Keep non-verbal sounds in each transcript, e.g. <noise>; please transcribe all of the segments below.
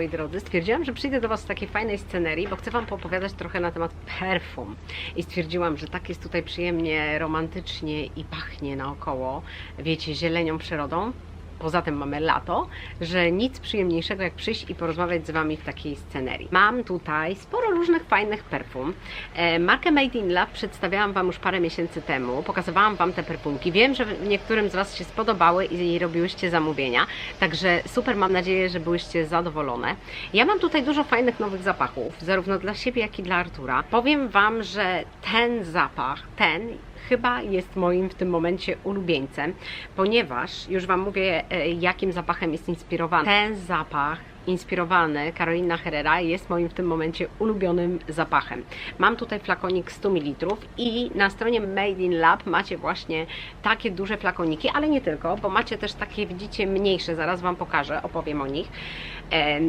Moi drodzy, stwierdziłam, że przyjdę do Was w takiej fajnej scenerii, bo chcę Wam poopowiadać trochę na temat perfum. I stwierdziłam, że tak jest tutaj przyjemnie, romantycznie i pachnie naokoło, wiecie, zielenią przyrodą. Poza tym mamy lato, że nic przyjemniejszego jak przyjść i porozmawiać z Wami w takiej scenerii. Mam tutaj sporo różnych fajnych perfum. E, Markę Made in Love przedstawiałam Wam już parę miesięcy temu, pokazywałam Wam te perfumki. Wiem, że niektórym z Was się spodobały i robiłyście zamówienia, także super, mam nadzieję, że byłyście zadowolone. Ja mam tutaj dużo fajnych nowych zapachów, zarówno dla siebie, jak i dla Artura. Powiem Wam, że ten zapach, ten chyba jest moim w tym momencie ulubieńcem, ponieważ już Wam mówię, e, jakim zapachem jest inspirowany. Ten zapach inspirowany Carolina Herrera jest moim w tym momencie ulubionym zapachem. Mam tutaj flakonik 100 ml i na stronie Made in Lab macie właśnie takie duże flakoniki, ale nie tylko, bo macie też takie, widzicie, mniejsze, zaraz Wam pokażę, opowiem o nich.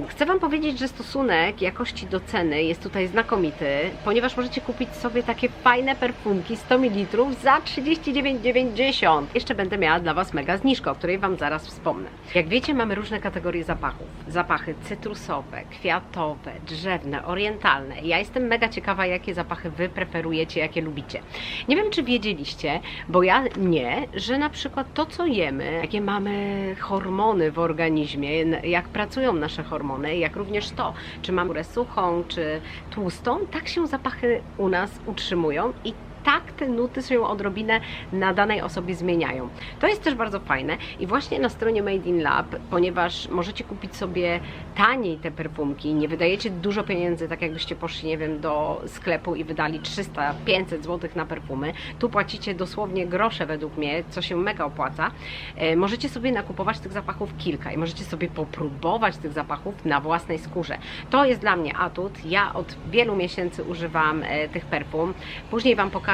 Chcę Wam powiedzieć, że stosunek jakości do ceny jest tutaj znakomity, ponieważ możecie kupić sobie takie fajne perfumki 100 ml za 39,90. Jeszcze będę miała dla Was mega zniżkę, o której Wam zaraz wspomnę. Jak wiecie, mamy różne kategorie zapachów. Zapachy cytrusowe, kwiatowe, drzewne, orientalne. Ja jestem mega ciekawa, jakie zapachy Wy preferujecie, jakie lubicie. Nie wiem, czy wiedzieliście, bo ja nie, że na przykład to, co jemy, jakie mamy hormony w organizmie, jak pracują nasze hormony, jak również to, czy mamy skórę suchą, czy tłustą, tak się zapachy u nas utrzymują i tak te nuty się odrobinę na danej osobie zmieniają. To jest też bardzo fajne i właśnie na stronie Made in Lab, ponieważ możecie kupić sobie taniej te perfumki, nie wydajecie dużo pieniędzy, tak jakbyście poszli, nie wiem, do sklepu i wydali 300-500 zł na perfumy. Tu płacicie dosłownie grosze według mnie, co się mega opłaca. E, możecie sobie nakupować tych zapachów kilka i możecie sobie popróbować tych zapachów na własnej skórze. To jest dla mnie atut. Ja od wielu miesięcy używam e, tych perfum. Później Wam pokażę,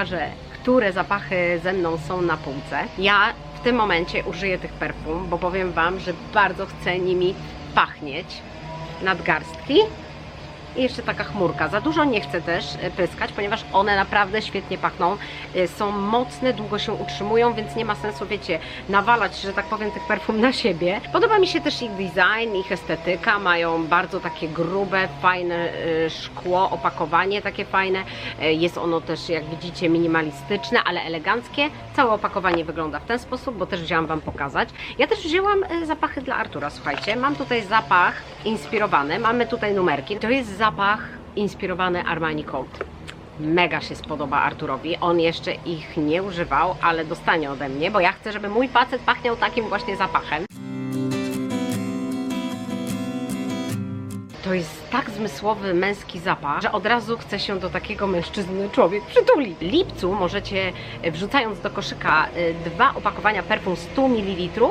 które zapachy ze mną są na półce. Ja w tym momencie użyję tych perfum, bo powiem Wam, że bardzo chcę nimi pachnieć. Nadgarstki i jeszcze taka chmurka. Za dużo nie chcę też e, pyskać, ponieważ one naprawdę świetnie pachną. E, Są mocne, długo się utrzymują, więc nie ma sensu, wiecie, nawalać, że tak powiem, tych perfum na siebie. Podoba mi się też ich design, ich estetyka. Mają bardzo takie grube, fajne e, szkło, opakowanie takie fajne. Jest ono też, jak widzicie, minimalistyczne, ale eleganckie. Całe opakowanie wygląda w ten sposób, bo też wzięłam Wam pokazać. Ja też wzięłam zapachy dla Artura, słuchajcie. Mam tutaj zapach inspirowany, mamy tutaj numerki. To jest inspirowany Armani Code. Mega się spodoba Arturowi. On jeszcze ich nie używał, ale dostanie ode mnie, bo ja chcę, żeby mój facet pachniał takim właśnie zapachem. To jest tak zmysłowy męski zapach, że od razu chce się do takiego mężczyzny człowiek przytulić. W lipcu możecie, e, wrzucając do koszyka e, dwa opakowania perfum 100 ml,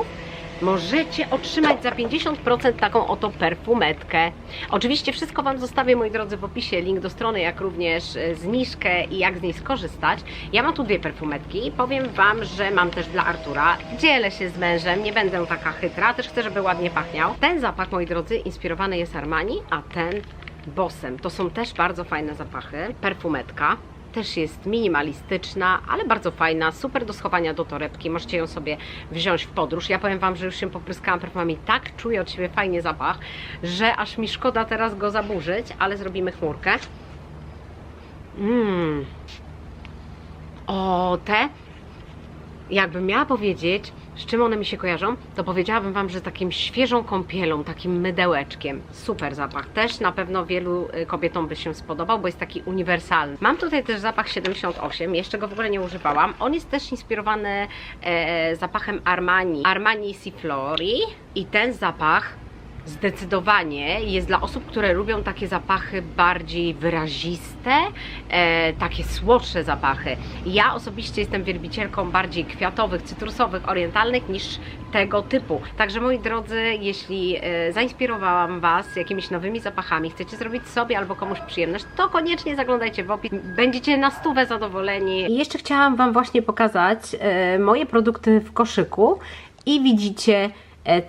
możecie otrzymać za 50% taką oto perfumetkę. Oczywiście wszystko Wam zostawię, moi drodzy, w opisie, link do strony, jak również e, zniżkę i jak z niej skorzystać. Ja mam tu dwie perfumetki. Powiem Wam, że mam też dla Artura. Dzielę się z mężem, nie będę taka chytra, też chcę, żeby ładnie pachniał. Ten zapach, moi drodzy, inspirowany jest Armani, a ten Bossem. To są też bardzo fajne zapachy. Perfumetka też jest minimalistyczna, ale bardzo fajna, super do schowania do torebki. Możecie ją sobie wziąć w podróż. Ja powiem Wam, że już się popryskałam perfumami, tak czuję od siebie fajnie zapach, że aż mi szkoda teraz go zaburzyć, ale zrobimy chmurkę. Mmm. O, te jakbym miała powiedzieć, z czym one mi się kojarzą, to powiedziałabym Wam, że takim świeżą kąpielą, takim mydełeczkiem. Super zapach. Też na pewno wielu y, kobietom by się spodobał, bo jest taki uniwersalny. Mam tutaj też zapach 78, jeszcze go w ogóle nie używałam. On jest też inspirowany e, zapachem Armani, Armani Siflori i ten zapach Zdecydowanie jest dla osób, które lubią takie zapachy bardziej wyraziste, e, takie słodsze zapachy. Ja osobiście jestem wielbicielką bardziej kwiatowych, cytrusowych, orientalnych niż tego typu. Także moi drodzy, jeśli e, zainspirowałam Was jakimiś nowymi zapachami, chcecie zrobić sobie albo komuś przyjemność, to koniecznie zaglądajcie w opis. Będziecie na stówę zadowoleni. I jeszcze chciałam Wam właśnie pokazać e, moje produkty w koszyku i widzicie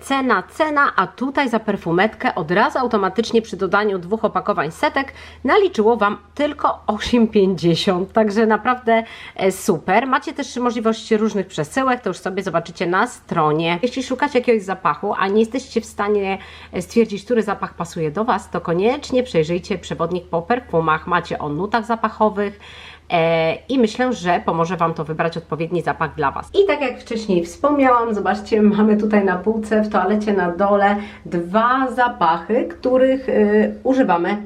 Cena, cena, a tutaj za perfumetkę od razu automatycznie przy dodaniu dwóch opakowań setek naliczyło Wam tylko 8,50, także naprawdę e, super. Macie też możliwość różnych przesyłek, to już sobie zobaczycie na stronie. Jeśli szukacie jakiegoś zapachu, a nie jesteście w stanie e, stwierdzić, który zapach pasuje do Was, to koniecznie przejrzyjcie przewodnik po perfumach. Macie o nutach zapachowych, E, I myślę, że pomoże Wam to wybrać odpowiedni zapach dla Was. I tak jak wcześniej wspomniałam, zobaczcie, <laughs> mamy tutaj na półce w toalecie na dole dwa zapachy, których y, używamy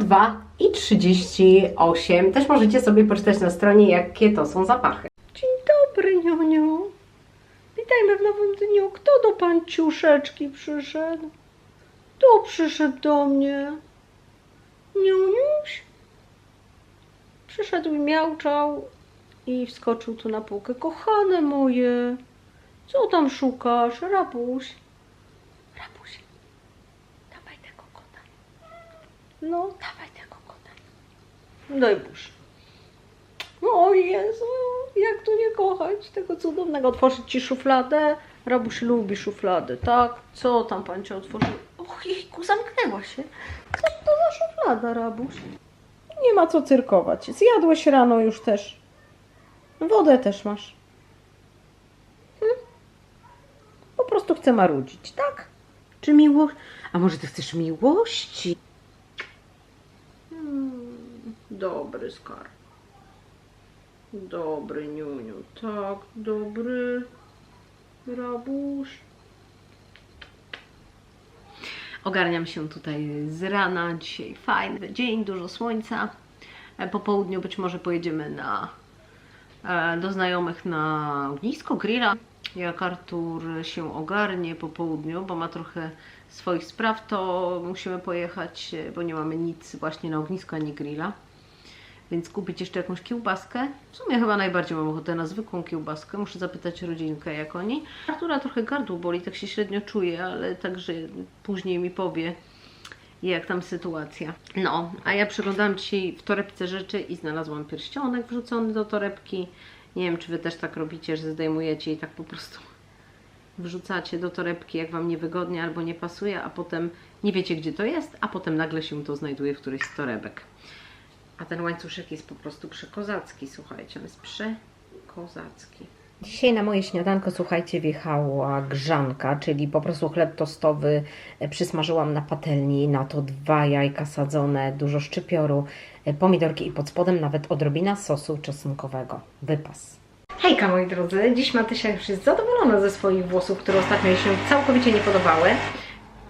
02 i 38. Też możecie sobie poczytać na stronie, jakie to są zapachy. Dzień dobry, Niuniu. Witajmy w nowym dniu. Kto do panciuszeczki przyszedł? Kto przyszedł do mnie? Niuniuś? Przyszedł i miałczał i wskoczył tu na półkę. Kochane moje, co tam szukasz? Rabuś. Rabuś, dawaj tego kota. No, dawaj tego kota. Daj busz. O Jezu, jak tu nie kochać tego cudownego. Otworzyć Ci szufladę? Rabuś lubi szuflady, tak? Co tam Pan Ci otworzył? Och, jejku, zamknęła się. Co to za szuflada, Rabuś? Nie ma co cyrkować. Zjadłeś rano już też. Wodę też masz. Hm? Po prostu chcę marudzić, tak? Czy miłość? A może ty chcesz miłości? Hmm, dobry skarb. Dobry niuniu, tak, dobry. Rabuś. Ogarniam się tutaj z rana. Dzisiaj fajny dzień, dużo słońca. E, Po południu być może pojedziemy na, e, do znajomych na ognisko, grilla. Jak Artur się ogarnie po południu, bo ma trochę swoich spraw, to musimy pojechać, e, bo nie mamy nic właśnie na ognisko ani grilla. Więc kupić jeszcze jakąś kiełbaskę. W sumie chyba najbardziej mam ochotę na zwykłą kiełbaskę. Muszę zapytać rodzinkę, jak oni. Artura trochę gardło boli, tak się średnio czuje, ale także później mi powie, jak tam sytuacja. No, a ja przeglądałam dzisiaj w torebce rzeczy i znalazłam pierścionek wrzucony do torebki. Nie wiem, czy Wy też tak robicie, że zdejmujecie i tak po prostu wrzucacie do torebki, jak Wam niewygodnie albo nie pasuje, a potem nie wiecie, gdzie to jest, a potem nagle się to znajduje w którejś z torebek. A ten łańcuszek jest po prostu przekozacki, słuchajcie, on jest przekozacki. Dzisiaj na moje śniadanko, słuchajcie, wjechała grzanka, czyli po prostu chleb tostowy przysmażyłam na patelni, na to dwa jajka sadzone, dużo szczypioru, e, pomidorki i pod spodem nawet odrobina sosu czosnkowego. Wypas. Hejka moi drodzy, dziś Matysia już jest zadowolona ze swoich włosów, które ostatnio jej się całkowicie nie podobały.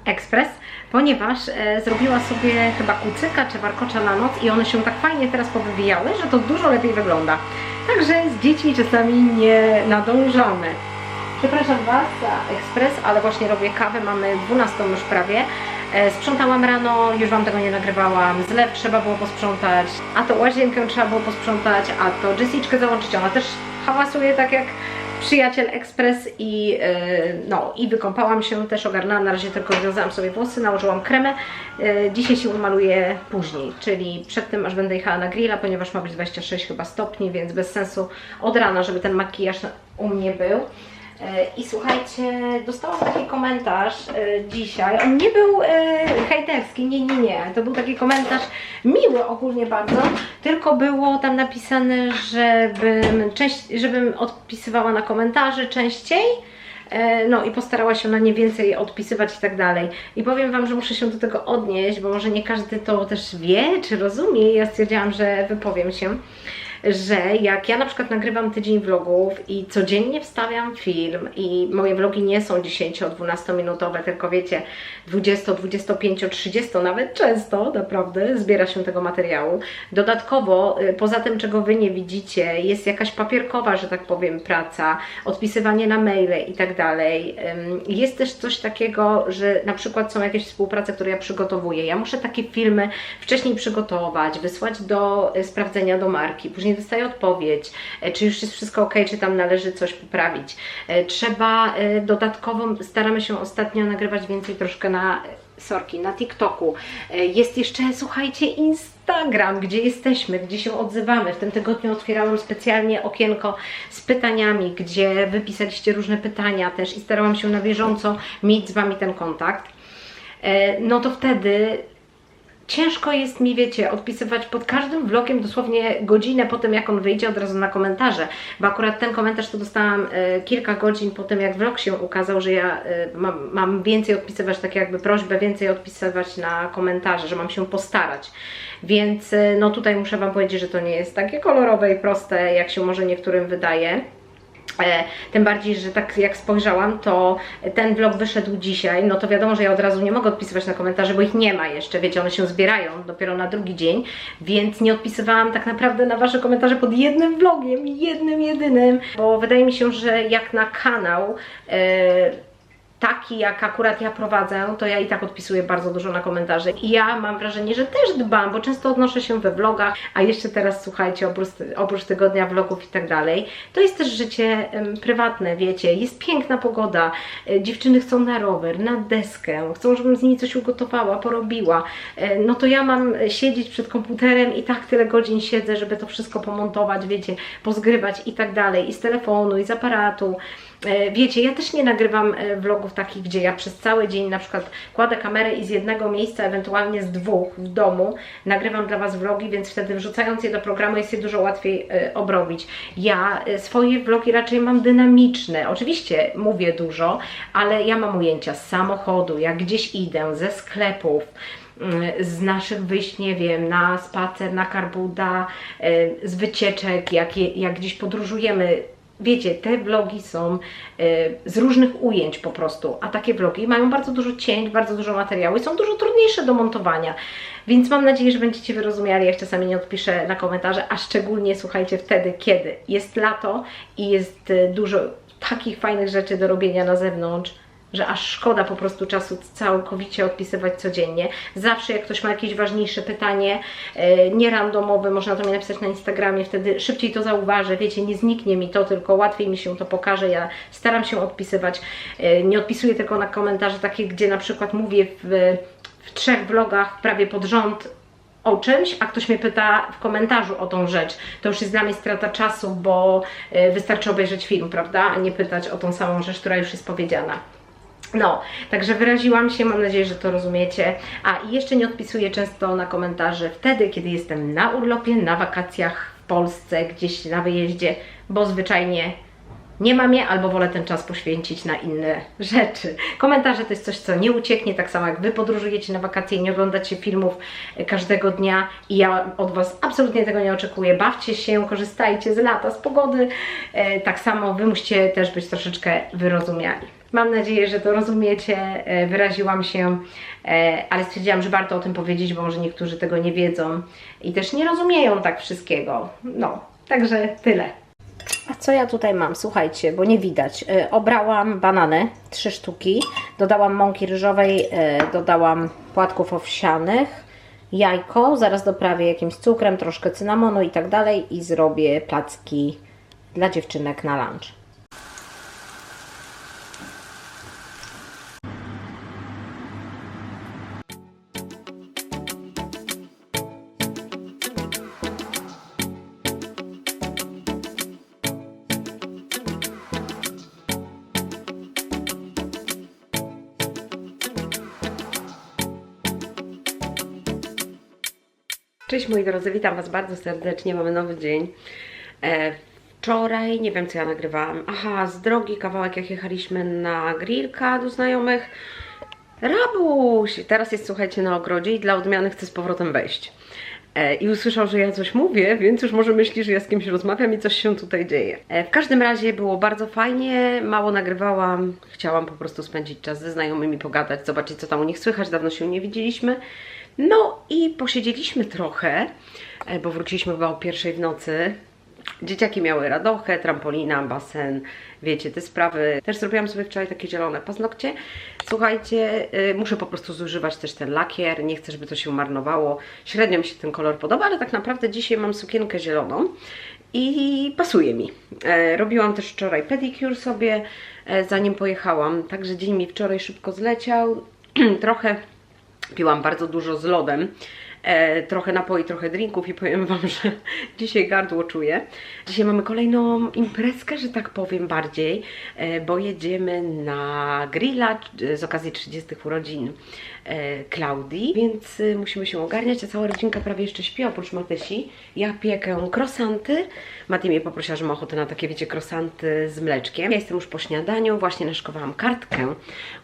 Ekspres, ponieważ e, zrobiła sobie chyba kucyka czy warkocza na noc i one się tak fajnie teraz powywijały, że to dużo lepiej wygląda. Także z dziećmi czasami nie nadążamy. Przepraszam Was za ekspres, ale właśnie robię kawę, mamy 12 już prawie. E, Sprzątałam rano, już Wam tego nie nagrywałam, zlew trzeba było posprzątać, a to łazienkę trzeba było posprzątać, a to Jessiczkę załączyć, ona też hałasuje tak jak przyjaciel ekspres i e, no i wykąpałam się, też ogarnęłam, na razie tylko związałam sobie włosy, nałożyłam kremę, E, dzisiaj się umaluję później, czyli przed tym aż będę jechała na grilla, ponieważ ma być 26 chyba stopni, więc bez sensu od rana, żeby ten makijaż u mnie był. E, I słuchajcie, dostałam taki komentarz e, dzisiaj. On nie był e, hejterski, nie, nie, nie. To był taki komentarz miły ogólnie bardzo, tylko było tam napisane, żebym, żebym odpisywała na komentarze częściej. No i postarała się na nie więcej odpisywać i tak dalej. I powiem Wam, że muszę się do tego odnieść, bo może nie każdy to też wie czy rozumie. Ja stwierdziłam, że wypowiem się że jak ja na przykład nagrywam tydzień vlogów i codziennie wstawiam film i moje vlogi nie są 10-12 minutowe, tylko wiecie 20, 25, 30 nawet często naprawdę zbiera się tego materiału. Dodatkowo y, poza tym czego Wy nie widzicie jest jakaś papierkowa, że tak powiem praca, odpisywanie na maile i tak dalej. Jest też coś takiego, że na przykład są jakieś współprace, które ja przygotowuję. Ja muszę takie filmy wcześniej przygotować, wysłać do y, sprawdzenia do marki, później dostaję odpowiedź, e, czy już jest wszystko ok, czy tam należy coś poprawić. E, Trzeba e, dodatkowo, staramy się ostatnio nagrywać więcej troszkę na sorki, na TikToku. Jest jeszcze, słuchajcie, Instagram, gdzie jesteśmy, gdzie się odzywamy. W tym tygodniu otwierałam specjalnie okienko z pytaniami, gdzie wypisaliście różne pytania też i starałam się na bieżąco mieć z Wami ten kontakt. No to wtedy ciężko jest mi, wiecie, odpisywać pod każdym vlogiem dosłownie godzinę po tym, jak on wyjdzie, od razu na komentarze, bo akurat ten komentarz to dostałam e, kilka godzin po tym, jak vlog się ukazał, że ja e, mam, mam więcej odpisywać, tak jakby prośbę więcej odpisywać na komentarze, że mam się postarać. Więc e, no tutaj muszę Wam powiedzieć, że to nie jest takie kolorowe i proste, jak się może niektórym wydaje. E, Tym bardziej, że tak jak spojrzałam, to ten vlog wyszedł dzisiaj, no to wiadomo, że ja od razu nie mogę odpisywać na komentarze, bo ich nie ma jeszcze, wiecie, one się zbierają dopiero na drugi dzień, więc nie odpisywałam tak naprawdę na Wasze komentarze pod jednym vlogiem, jednym, jedynym, bo wydaje mi się, że jak na kanał e, taki, jak akurat ja prowadzę, to ja i tak odpisuję bardzo dużo na komentarze. I ja mam wrażenie, że też dbam, bo często odnoszę się we vlogach, a jeszcze teraz słuchajcie, oprócz, oprócz tygodnia vlogów i tak dalej, to jest też życie em, prywatne, wiecie, jest piękna pogoda, e, dziewczyny chcą na rower, na deskę, chcą, żebym z nimi coś ugotowała, porobiła, e, no to ja mam siedzieć przed komputerem i tak tyle godzin siedzę, żeby to wszystko pomontować, wiecie, pozgrywać i tak dalej, i z telefonu, i z aparatu. E, Wiecie, ja też nie nagrywam e, takich, gdzie ja przez cały dzień na przykład kładę kamerę i z jednego miejsca, ewentualnie z dwóch w domu nagrywam dla Was vlogi, więc wtedy wrzucając je do programu jest je dużo łatwiej e, obrobić. Ja e, swoje vlogi raczej mam dynamiczne. Oczywiście mówię dużo, ale ja mam ujęcia z samochodu, jak gdzieś idę, ze sklepów mm, z naszych wyjść, nie wiem, na spacer, na karbuda, e, z wycieczek, jak, je, jak gdzieś podróżujemy. Wiecie, te vlogi są e, z różnych ujęć po prostu, a takie vlogi mają bardzo dużo cięć, bardzo dużo materiału i są dużo trudniejsze do montowania. Więc mam nadzieję, że będziecie wyrozumiali, jak czasami nie odpiszę na komentarze, a szczególnie słuchajcie wtedy, kiedy jest lato i jest e, dużo takich fajnych rzeczy do robienia na zewnątrz, że aż szkoda po prostu czasu całkowicie odpisywać codziennie. Zawsze jak ktoś ma jakieś ważniejsze pytanie, e, nie randomowe, można to mi napisać na Instagramie, wtedy szybciej to zauważę, wiecie, nie zniknie mi to, tylko łatwiej mi się to pokaże, ja staram się odpisywać, e, nie odpisuję tylko na komentarze takie, gdzie na przykład mówię w, w trzech vlogach prawie pod rząd o czymś, a ktoś mnie pyta w komentarzu o tą rzecz, to już jest dla mnie strata czasu, bo e, wystarczy obejrzeć film, prawda, a nie pytać o tą samą rzecz, która już jest powiedziana. No, także wyraziłam się, mam nadzieję, że to rozumiecie. A i jeszcze nie odpisuję często na komentarze wtedy, kiedy jestem na urlopie, na wakacjach w Polsce, gdzieś na wyjeździe, bo zwyczajnie nie mam je albo wolę ten czas poświęcić na inne <laughs> rzeczy. Komentarze to jest coś, co nie ucieknie, tak samo jak Wy podróżujecie na wakacje i nie oglądacie filmów e, każdego dnia i ja od Was absolutnie tego nie oczekuję. Bawcie się, korzystajcie z lata, z pogody. E, Tak samo Wy musicie też być troszeczkę wyrozumiali. Mam nadzieję, że to rozumiecie, e, wyraziłam się, ale stwierdziłam, że warto o tym powiedzieć, bo może niektórzy tego nie wiedzą i też nie rozumieją tak wszystkiego. No, także tyle. A co ja tutaj mam? Słuchajcie, bo nie widać. E, Obrałam banany, trzy sztuki, dodałam mąki ryżowej, e, dodałam płatków owsianych, jajko, zaraz doprawię jakimś cukrem, troszkę cynamonu i tak dalej i zrobię placki dla dziewczynek na lunch. Cześć moi drodzy, witam Was bardzo serdecznie, mamy nowy dzień. E, wczoraj, nie wiem co ja nagrywałam, aha, z drogi kawałek jak jechaliśmy na grillka do znajomych. Rabuś! Teraz jest, słuchajcie, na ogrodzie i dla odmiany chce z powrotem wejść. E, I usłyszał, że ja coś mówię, więc już może myśli, że ja z kimś rozmawiam i coś się tutaj dzieje. E, w każdym razie było bardzo fajnie, mało nagrywałam, chciałam po prostu spędzić czas ze znajomymi, pogadać, zobaczyć co tam u nich słychać, dawno się nie widzieliśmy. No i posiedzieliśmy trochę, e, bo wróciliśmy chyba o pierwszej w nocy. Dzieciaki miały radochę, trampolina, basen, wiecie, te sprawy. Też zrobiłam sobie wczoraj takie zielone paznokcie. Słuchajcie, y, muszę po prostu zużywać też ten lakier, nie chcę, żeby to się marnowało. Średnio mi się ten kolor podoba, ale tak naprawdę dzisiaj mam sukienkę zieloną i pasuje mi. E, robiłam też wczoraj pedicure sobie, e, zanim pojechałam, także dzień mi wczoraj szybko zleciał. <clears throat> Trochę Piłam bardzo dużo z lodem. E, trochę napoi, trochę drinków i powiem Wam, że <laughs> dzisiaj gardło czuję. Dzisiaj mamy kolejną imprezkę, że tak powiem bardziej, e, bo jedziemy na grilla e, z okazji 30 urodzin e, Klaudii, więc e, musimy się ogarniać, a cała rodzinka prawie jeszcze śpi, oprócz Matysi. Ja piekę krosanty. Mati mnie poprosiła, że ma ochotę na takie, wiecie, krosanty z mleczkiem. Ja jestem już po śniadaniu, właśnie naszkowałam kartkę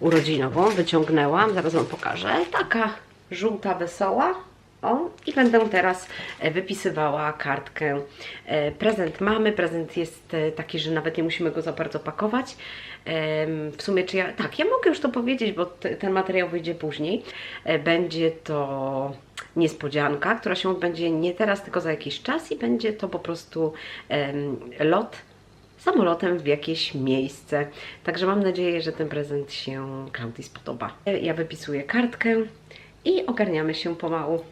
urodzinową, wyciągnęłam, zaraz Wam pokażę. Taka żółta, wesoła. O, i będę teraz e, wypisywała kartkę. E, Prezent mamy, prezent jest e, taki, że nawet nie musimy go za bardzo pakować. W sumie, czy ja. Tak, ja mogę już to powiedzieć, bo te- ten materiał wyjdzie później. Będzie to niespodzianka, która się odbędzie nie teraz, tylko za jakiś czas, i będzie to po prostu lot samolotem w jakieś miejsce. Także mam nadzieję, że ten prezent się Klaudii spodoba. Ja wypisuję kartkę i ogarniamy się pomału.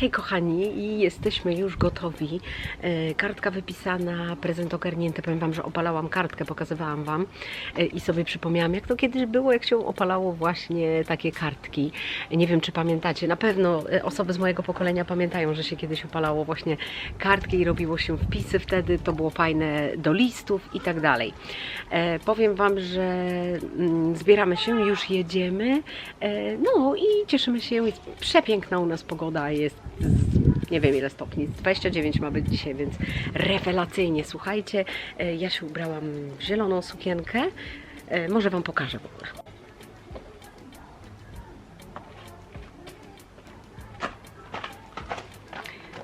Hej kochani, i jesteśmy już gotowi. E, Kartka wypisana, prezent ogarnięty. Powiem Wam, że opalałam kartkę, pokazywałam Wam e, i sobie przypomniałam, jak to kiedyś było, jak się opalało właśnie takie kartki. Nie wiem, czy pamiętacie. Na pewno e, osoby z mojego pokolenia pamiętają, że się kiedyś opalało właśnie kartki i robiło się wpisy wtedy. To było fajne do listów i tak dalej. Powiem Wam, że mm, zbieramy się, już jedziemy. No i cieszymy się. Jest przepiękna u nas pogoda. Jest nie wiem ile stopni, 29 ma być dzisiaj, więc rewelacyjnie. Słuchajcie, e, ja się ubrałam w zieloną sukienkę. E, Może Wam pokażę w ogóle.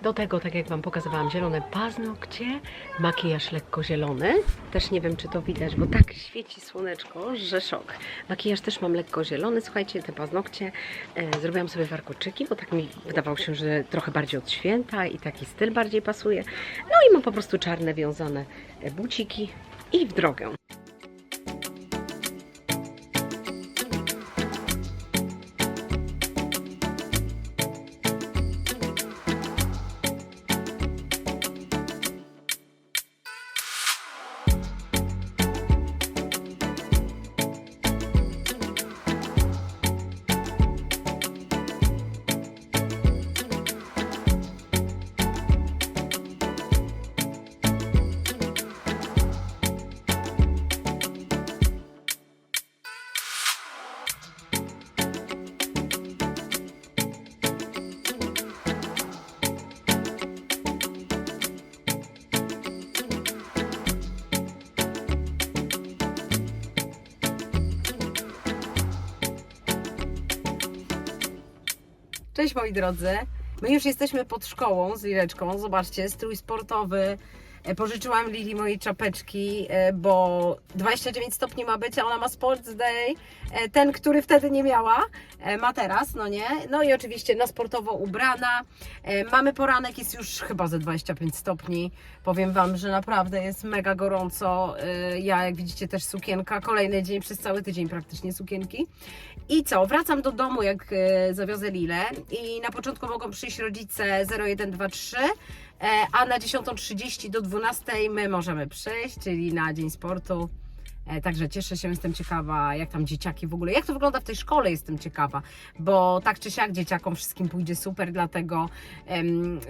Do tego, tak jak Wam pokazywałam, zielone paznokcie, makijaż lekko zielony. Też nie wiem, czy to widać, bo tak świeci słoneczko, że szok. Makijaż też mam lekko zielony. Słuchajcie, te paznokcie e, zrobiłam sobie warkoczyki, bo tak mi wydawało się, że trochę bardziej od święta i taki styl bardziej pasuje. No i mam po prostu czarne wiązane e, buciki i w drogę. Cześć moi drodzy. My już jesteśmy pod szkołą z Lileczką. Zobaczcie, strój sportowy. E, Pożyczyłam Lili mojej czapeczki, e, bo 29 stopni ma być, a ona ma Sports Day. E, Ten, który wtedy nie miała, ma teraz, no nie? No i oczywiście na sportowo ubrana. Mamy poranek, jest już chyba ze 25 stopni. Powiem Wam, że naprawdę jest mega gorąco. Ja, jak widzicie, też sukienka. Kolejny dzień, przez cały tydzień praktycznie sukienki. I co? Wracam do domu, jak zawiozę Lilę i na początku mogą przyjść rodzice 0123, e, a na 10.30 do 12.00 my możemy przyjść, czyli na Dzień Sportu. E, Także cieszę się, jestem ciekawa, jak tam dzieciaki w ogóle, jak to wygląda w tej szkole, jestem ciekawa, bo tak czy siak dzieciakom wszystkim pójdzie super, dlatego,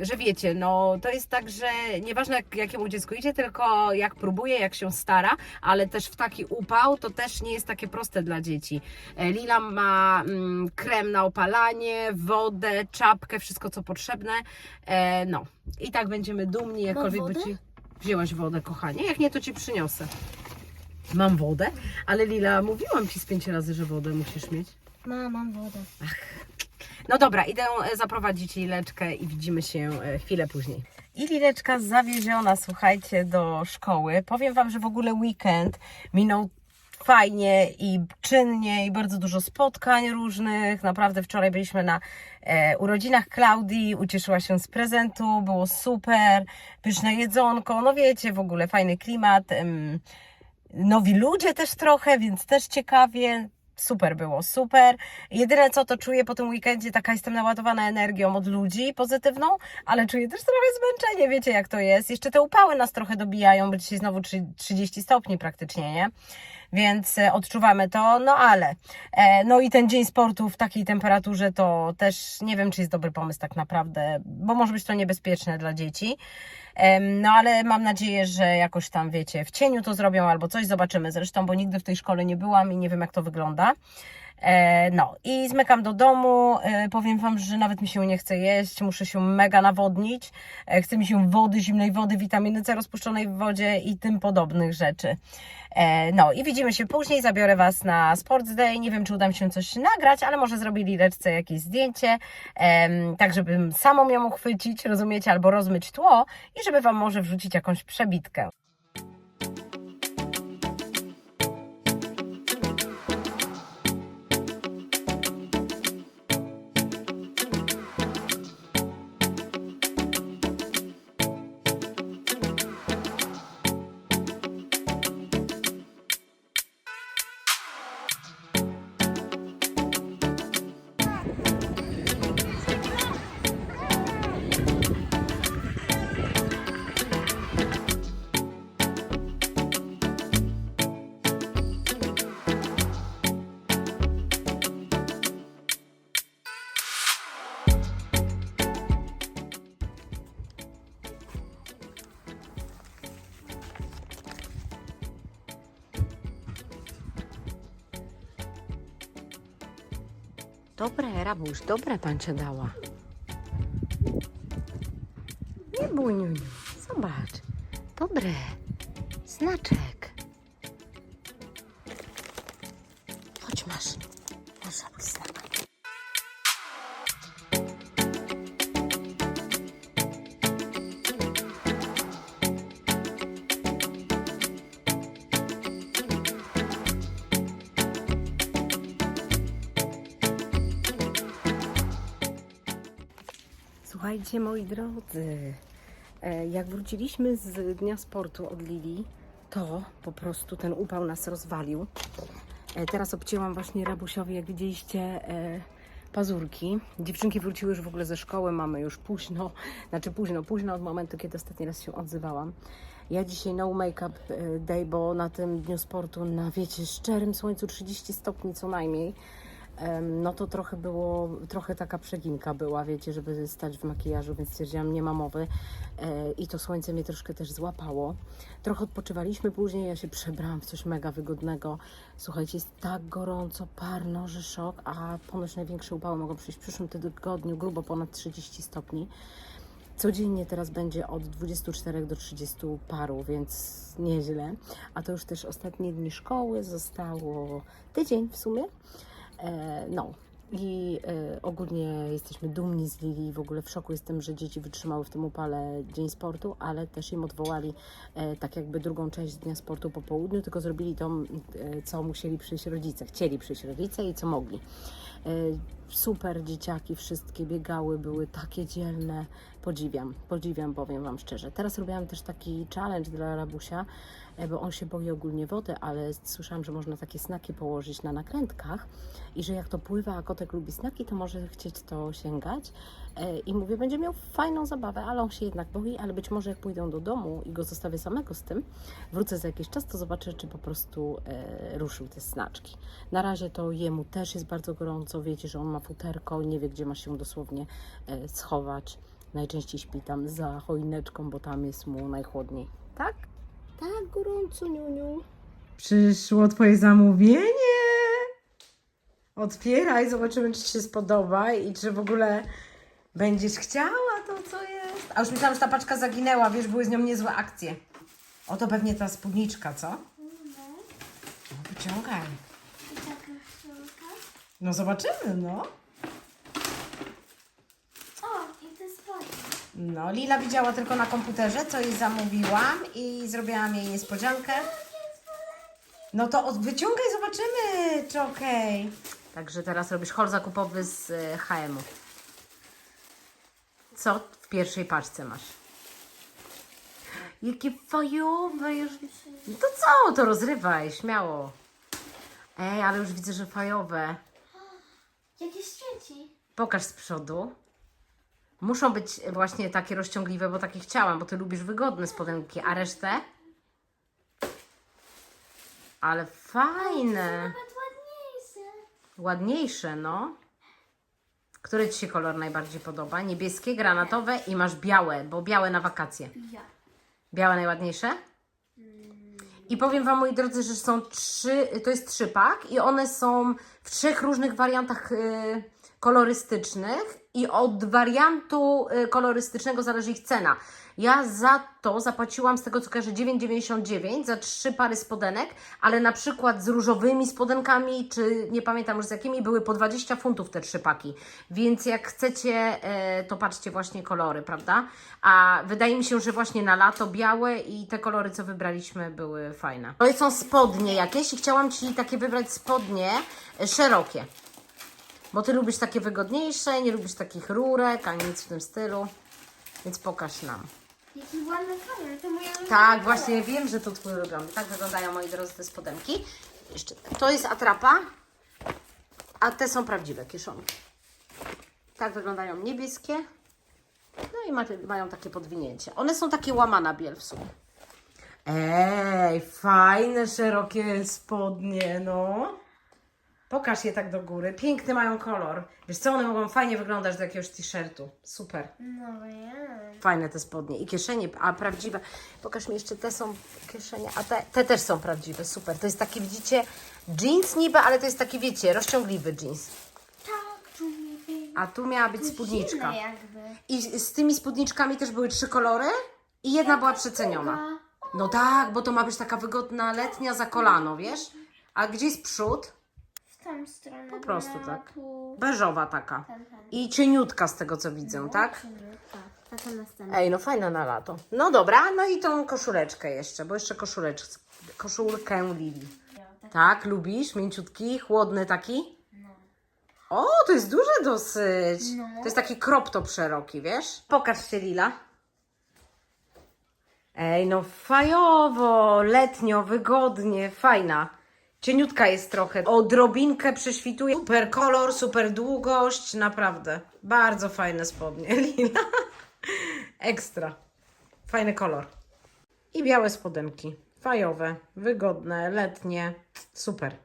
że wiecie, no to jest tak, że nieważne jak, jakiemu dziecku idzie, tylko jak próbuje, jak się stara, ale też w taki upał, to też nie jest takie proste dla dzieci. E, Lila ma mm, krem na opalanie, wodę, czapkę, wszystko co potrzebne, e, no i tak będziemy dumni, jakkolwiek by? Ci... Wzięłaś wodę, kochanie, jak nie, to Ci przyniosę. Mam wodę, ale Lila, mówiłam Ci z pięć razy, że wodę musisz mieć. Ma, mam wodę. No dobra, idę e, zaprowadzić Lileczkę i widzimy się e, chwilę później. I Lileczka zawieziona, słuchajcie, do szkoły. Powiem Wam, że w ogóle weekend minął fajnie i czynnie i bardzo dużo spotkań różnych. Naprawdę wczoraj byliśmy na e, urodzinach Klaudii, ucieszyła się z prezentu, było super, pyszne jedzonko, no wiecie, w ogóle fajny klimat. em, nowi ludzie też trochę, więc też ciekawie. Super było, super. Jedyne co to czuję po tym weekendzie, taka jestem naładowana energią od ludzi pozytywną, ale czuję też trochę zmęczenie, wiecie jak to jest. Jeszcze te upały nas trochę dobijają, bo dzisiaj znowu trzy- 30 stopni praktycznie, nie? Więc e, odczuwamy to, no ale. E, no i ten dzień sportu w takiej temperaturze to też nie wiem, czy jest dobry pomysł tak naprawdę, bo może być to niebezpieczne dla dzieci. No ale mam nadzieję, że jakoś tam, wiecie, w cieniu to zrobią albo coś, zobaczymy zresztą, bo nigdy w tej szkole nie byłam i nie wiem, jak to wygląda. E, No i zmykam do domu, E, powiem Wam, że nawet mi się nie chce jeść, muszę się mega nawodnić, E, chce mi się wody, zimnej wody, witaminy C rozpuszczonej w wodzie i tym podobnych rzeczy. No i widzimy się później, zabiorę Was na Sports Day, nie wiem, czy uda mi się coś nagrać, ale może zrobili Lileczce jakieś zdjęcie, tak żebym samą ją uchwycić, rozumiecie, albo rozmyć tło i żeby Wam może wrzucić jakąś przebitkę. Dobre, Rabuś, dobre pancia dała. Nie bój. Zobacz. Dobre. Znaczek. Słuchajcie, moi drodzy, e, jak wróciliśmy z dnia sportu od Lili, to po prostu ten upał nas rozwalił. E, Teraz obcięłam właśnie Rabusiowi, jak widzieliście, e, pazurki. Dziewczynki wróciły już w ogóle ze szkoły, mamy już późno, <laughs> znaczy późno, późno od momentu, kiedy ostatni raz się odzywałam. Ja dzisiaj no make-up day, bo na tym dniu sportu, na wiecie, szczerym słońcu 30 stopni co najmniej, no to trochę było, trochę taka przeginka była, wiecie, żeby stać w makijażu, więc stwierdziłam, nie ma mowy. E, I to słońce mnie troszkę też złapało. Trochę odpoczywaliśmy później, ja się przebrałam w coś mega wygodnego. Słuchajcie, jest tak gorąco, parno, że szok, a ponoć największe upały mogą przyjść w przyszłym tygodniu, grubo ponad 30 stopni. Codziennie teraz będzie od 24 do 30 paru, więc nieźle. A to już też ostatnie dni szkoły, zostało tydzień w sumie. E, no. I e, ogólnie jesteśmy dumni z Lili. W ogóle w szoku jestem, że dzieci wytrzymały w tym upale dzień sportu, ale też im odwołali e, tak jakby drugą część dnia sportu po południu, tylko zrobili to, co musieli przyjść rodzice. Chcieli przyjść rodzice i co mogli. E, super dzieciaki, wszystkie biegały, były takie dzielne. Podziwiam, podziwiam, powiem Wam szczerze. Teraz robiłam też taki challenge dla Rabusia, e, bo on się boi ogólnie wody, ale słyszałam, że można takie snaki położyć na nakrętkach i że jak to pływa, a kotek lubi snaki, to może chcieć to sięgać. E, I mówię, będzie miał fajną zabawę, ale on się jednak boi, ale być może jak pójdę do domu i go zostawię samego z tym, wrócę za jakiś czas, to zobaczę, czy po prostu e, ruszył te snaczki. Na razie to jemu też jest bardzo gorąco, wiecie, że on ma futerko, nie wie, gdzie ma się dosłownie e, schować. Najczęściej śpi tam za choineczką, bo tam jest mu najchłodniej. Tak? Tak, gorąco, niuniu. Przyszło twoje zamówienie. Otwieraj, zobaczymy, czy ci się spodoba i czy w ogóle będziesz chciała to, co jest. A już myślałam, że ta paczka zaginęła, wiesz, były z nią niezłe akcje. Oto pewnie ta spódniczka, co? No, wyciągaj. No zobaczymy, no. O, i te spodnie. No, Lila widziała tylko na komputerze, co jej zamówiłam i zrobiłam jej niespodziankę. No to od- wyciągaj, zobaczymy, czy okej. Także teraz robisz hol zakupowy z e, HM-u. Co w pierwszej paczce masz? Jakie fajowe już. No to co? To rozrywaj, śmiało. Ej, ale już widzę, że fajowe. Jakieś świeci. Pokaż z przodu. Muszą być właśnie takie rozciągliwe, bo takie chciałam, bo ty lubisz wygodne spodenki, a resztę? Ale fajne. Nawet ładniejsze. Ładniejsze, no. Który Ci się kolor najbardziej podoba? Niebieskie, granatowe i masz białe, bo białe na wakacje. Ja. Białe najładniejsze? I powiem Wam, moi drodzy, że są trzy, to jest trzypak i one są w trzech różnych wariantach y, kolorystycznych i od wariantu y, kolorystycznego zależy ich cena. Ja za to zapłaciłam z tego co kojarzę 9,99 za trzy pary spodenek, ale na przykład z różowymi spodenkami, czy nie pamiętam już z jakimi, były po 20 funtów te trzy paki. Więc jak chcecie, e, to patrzcie właśnie kolory, prawda? A wydaje mi się, że właśnie na lato białe i te kolory, co wybraliśmy, były fajne. To są spodnie jakieś i chciałam Ci takie wybrać spodnie e, szerokie. Bo Ty lubisz takie wygodniejsze, nie lubisz takich rurek, ani nic w tym stylu. Więc pokaż nam. Jaki ładny kolor. To moja Tak, właśnie wiem, że to Twój ulubiony. Tak wyglądają, moi drodzy, te spodenki. Jeszcze, to jest atrapa, a te są prawdziwe kieszonki. Tak wyglądają niebieskie. No i ma, mają takie podwinięcie. One są takie łamana biel w sumie. Ej, fajne, szerokie spodnie, no. Pokaż je tak do góry. Piękny mają kolor. Wiesz co, one mogą fajnie wyglądać do jakiegoś t-shirtu. Super. No ja. Fajne te spodnie i kieszenie, a prawdziwe. Pokaż mi jeszcze, te są kieszenie, a te, te też są prawdziwe, super. To jest taki, widzicie, jeans niby, ale to jest taki, wiecie, rozciągliwy jeans. Tak, tu. A tu miała być spódniczka. Jakby. I z z tymi spódniczkami też były trzy kolory i jedna była przeceniona. No tak, bo to ma być taka wygodna letnia za kolano, wiesz? A gdzie jest przód? Tą stronę. Po prostu no, tak. Tu. Beżowa taka. I cieniutka z tego, co widzę, tak? Tak, taka następna. Ej, no fajna na lato. No dobra, no i tą koszuleczkę jeszcze, bo jeszcze koszuleczkę, koszulkę Lili. Tak, lubisz? Mięciutki, chłodny taki? O, to jest duże dosyć. No. To jest taki crop top szeroki, wiesz? Pokaż się, Lila. Ej, no fajowo, letnio, wygodnie, fajna. Cieniutka jest trochę, odrobinkę prześwituje. Super kolor, super długość, naprawdę. Bardzo fajne spodnie, <laughs> Lila. Ekstra. Fajny kolor. I białe spodenki. Fajowe, wygodne, letnie. Super.